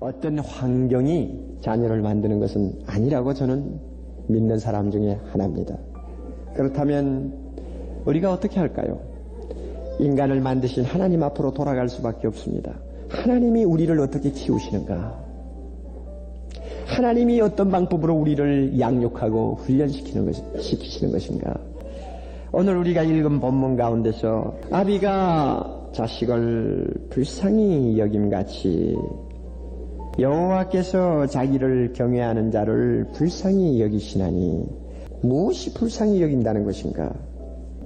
어떤 환경이 자녀를 만드는 것은 아니라고 저는 믿는 사람 중에 하나입니다. 그렇다면 우리가 어떻게 할까요? 인간을 만드신 하나님 앞으로 돌아갈 수밖에 없습니다. 하나님이 우리를 어떻게 키우시는가? 하나님이 어떤 방법으로 우리를 양육하고 훈련시키는 것, 시키시는 것인가? 오늘 우리가 읽은 본문 가운데서 아비가 자식을 불쌍히 여김같이 여호와께서 자기를 경외하는 자를 불쌍히 여기시나니 무엇이 불쌍히 여긴다는 것인가?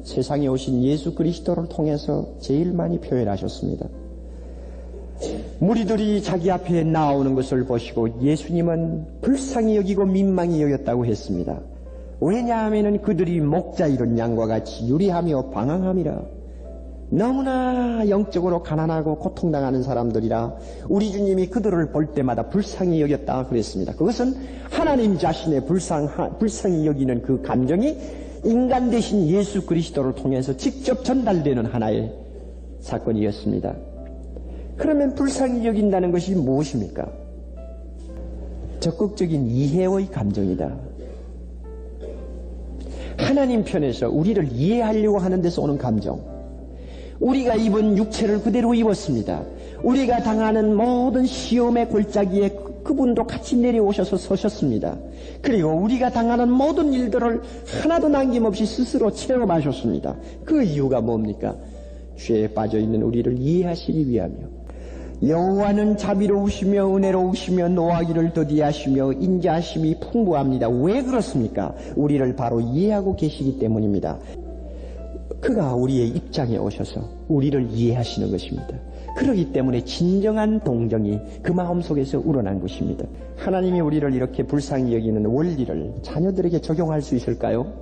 세상에 오신 예수 그리스도를 통해서 제일 많이 표현하셨습니다. 무리들이 자기 앞에 나오는 것을 보시고 예수님은 불쌍히 여기고 민망히 여겼다고 했습니다. 왜냐하면 그들이 목자 이런 양과 같이 유리하며 방황함이라. 너무나 영적으로 가난하고 고통당하는 사람들이라 우리 주님이 그들을 볼 때마다 불쌍히 여겼다 그랬습니다. 그것은 하나님 자신의 불쌍, 불쌍히 여기는 그 감정이 인간 대신 예수 그리스도를 통해서 직접 전달되는 하나의 사건이었습니다. 그러면 불쌍히 여긴다는 것이 무엇입니까? 적극적인 이해의 감정이다. 하나님 편에서 우리를 이해하려고 하는 데서 오는 감정. 우리가 입은 육체를 그대로 입었습니다. 우리가 당하는 모든 시험의 골짜기에 그- 그분도 같이 내려오셔서 서셨습니다. 그리고 우리가 당하는 모든 일들을 하나도 남김없이 스스로 체험하셨습니다. 그 이유가 뭡니까? 죄에 빠져 있는 우리를 이해하시기 위하며 여호와는 자비로우시며 은혜로우시며 노하기를 더디하시며 인자하심이 풍부합니다. 왜 그렇습니까? 우리를 바로 이해하고 계시기 때문입니다. 그가 우리의 입장에 오셔서 우리를 이해하시는 것입니다. 그러기 때문에 진정한 동정이 그 마음 속에서 우러난 것입니다. 하나님이 우리를 이렇게 불쌍히 여기는 원리를 자녀들에게 적용할 수 있을까요?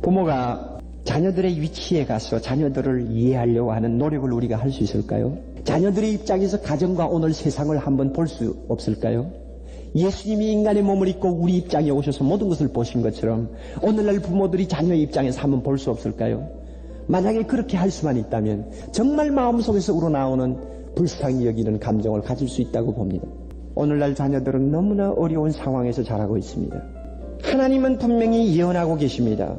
부모가 자녀들의 위치에 가서 자녀들을 이해하려고 하는 노력을 우리가 할 수 있을까요? 자녀들의 입장에서 가정과 오늘 세상을 한번 볼 수 없을까요? 예수님이 인간의 몸을 입고 우리 입장에 오셔서 모든 것을 보신 것처럼 오늘날 부모들이 자녀의 입장에서 한번 볼 수 없을까요? 만약에 그렇게 할 수만 있다면 정말 마음속에서 우러나오는 불쌍히 여기는 감정을 가질 수 있다고 봅니다. 오늘날 자녀들은 너무나 어려운 상황에서 자라고 있습니다. 하나님은 분명히 예언하고 계십니다.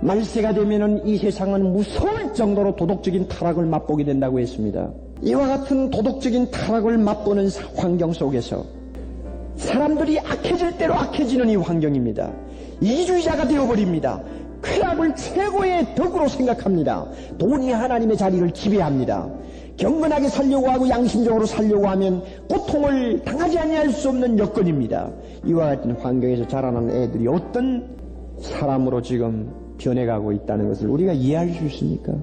말세가 되면은 이 세상은 무서울 정도로 도덕적인 타락을 맛보게 된다고 했습니다. 이와 같은 도덕적인 타락을 맛보는 사- 환경 속에서 사람들이 악해질 대로 악해지는 이 환경입니다. 이주의자가 되어버립니다. 쾌락을 최고의 덕으로 생각합니다. 돈이 하나님의 자리를 지배합니다. 경건하게 살려고 하고 양심적으로 살려고 하면 고통을 당하지 아니할 수 없는 여건입니다. 이와 같은 환경에서 자라는 애들이 어떤 사람으로 지금 변해가고 있다는 것을 우리가 이해할 수 있습니까?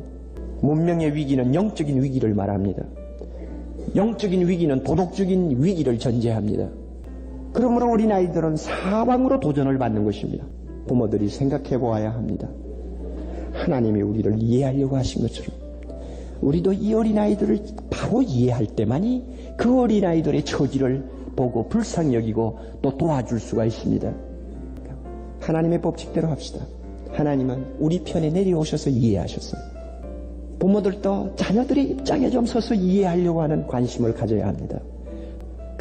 문명의 위기는 영적인 위기를 말합니다. 영적인 위기는 도덕적인 위기를 전제합니다. 그러므로 어린아이들은 사방으로 도전을 받는 것입니다. 부모들이 생각해 보아야 합니다. 하나님이 우리를 이해하려고 하신 것처럼 우리도 이 어린아이들을 바로 이해할 때만이 그 어린아이들의 처지를 보고 불쌍히 여기고 또 도와줄 수가 있습니다. 하나님의 법칙대로 합시다. 하나님은 우리 편에 내려오셔서 이해하셨어요. 부모들도 자녀들의 입장에 좀 서서 이해하려고 하는 관심을 가져야 합니다.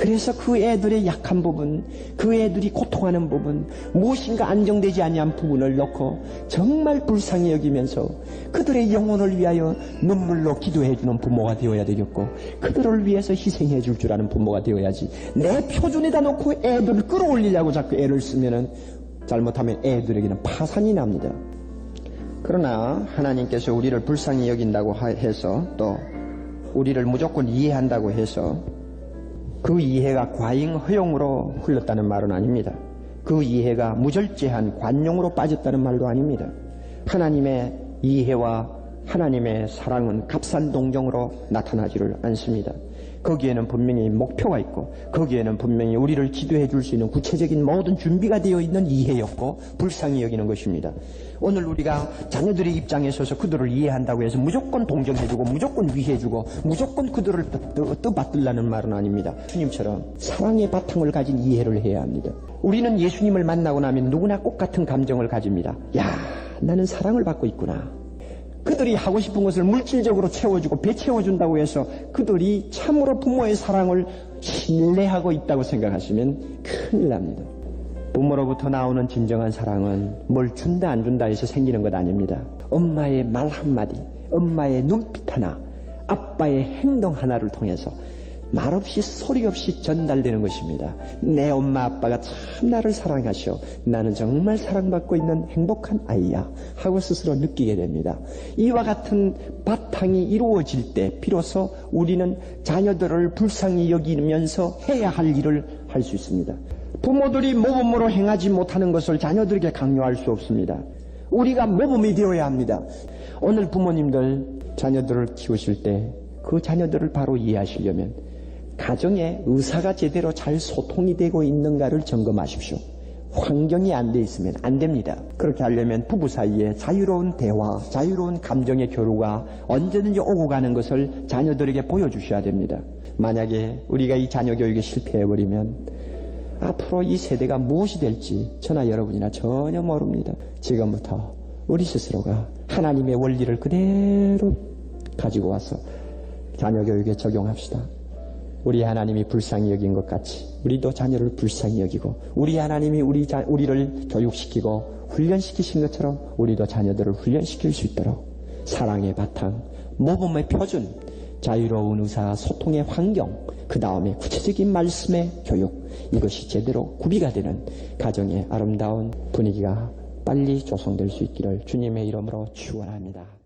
그래서 그 애들의 약한 부분, 그 애들이 고통하는 부분, 무엇인가 안정되지 아니한 부분을 놓고 정말 불쌍히 여기면서 그들의 영혼을 위하여 눈물로 기도해 주는 부모가 되어야 되겠고 그들을 위해서 희생해 줄 줄 아는 부모가 되어야지 내 표준에다 놓고 애들을 끌어올리려고 자꾸 애를 쓰면은 잘못하면 애들에게는 파산이 납니다. 그러나 하나님께서 우리를 불쌍히 여긴다고 하- 해서 또 우리를 무조건 이해한다고 해서 그 이해가 과잉 허용으로 흘렀다는 말은 아닙니다. 그 이해가 무절제한 관용으로 빠졌다는 말도 아닙니다. 하나님의 이해와 하나님의 사랑은 값싼 동정으로 나타나지를 않습니다. 거기에는 분명히 목표가 있고 거기에는 분명히 우리를 지도해 줄 수 있는 구체적인 모든 준비가 되어 있는 이해였고 불쌍히 여기는 것입니다. 오늘 우리가 자녀들의 입장에 서서 그들을 이해한다고 해서 무조건 동정해주고 무조건 위해주고 무조건 그들을 떠- 떠받들라는 말은 아닙니다. 주님처럼 사랑의 바탕을 가진 이해를 해야 합니다. 우리는 예수님을 만나고 나면 누구나 똑같은 감정을 가집니다. 야, 나는 사랑을 받고 있구나. 그들이 하고 싶은 것을 물질적으로 채워주고 배 채워준다고 해서 그들이 참으로 부모의 사랑을 신뢰하고 있다고 생각하시면 큰일 납니다. 부모로부터 나오는 진정한 사랑은 뭘 준다 안 준다 해서 생기는 것 아닙니다. 엄마의 말 한마디, 엄마의 눈빛 하나, 아빠의 행동 하나를 통해서 말없이 소리 없이 전달되는 것입니다. 내 엄마 아빠가 참 나를 사랑하셔. 나는 정말 사랑받고 있는 행복한 아이야. 하고 스스로 느끼게 됩니다. 이와 같은 바탕이 이루어질 때 비로소 우리는 자녀들을 불쌍히 여기면서 해야 할 일을 할 수 있습니다. 부모들이 모범으로 행하지 못하는 것을 자녀들에게 강요할 수 없습니다. 우리가 모범이 되어야 합니다. 오늘 부모님들 자녀들을 키우실 때 그 자녀들을 바로 이해하시려면 가정에 의사가 제대로 잘 소통이 되고 있는가를 점검하십시오. 환경이 안 돼 있으면 안 됩니다. 그렇게 하려면 부부 사이에 자유로운 대화, 자유로운 감정의 교류가 언제든지 오고 가는 것을 자녀들에게 보여주셔야 됩니다. 만약에 우리가 이 자녀 교육에 실패해버리면 앞으로 이 세대가 무엇이 될지 저나 여러분이나 전혀 모릅니다. 지금부터 우리 스스로가 하나님의 원리를 그대로 가지고 와서 자녀 교육에 적용합시다. 우리 하나님이 불쌍히 여긴 것 같이 우리도 자녀를 불쌍히 여기고 우리 하나님이 우리 자, 우리를 교육시키고 훈련시키신 것처럼 우리도 자녀들을 훈련시킬 수 있도록 사랑의 바탕, 모범의 표준, 자유로운 의사 소통의 환경, 그 다음에 구체적인 말씀의 교육 이것이 제대로 구비가 되는 가정의 아름다운 분위기가 빨리 조성될 수 있기를 주님의 이름으로 축원합니다.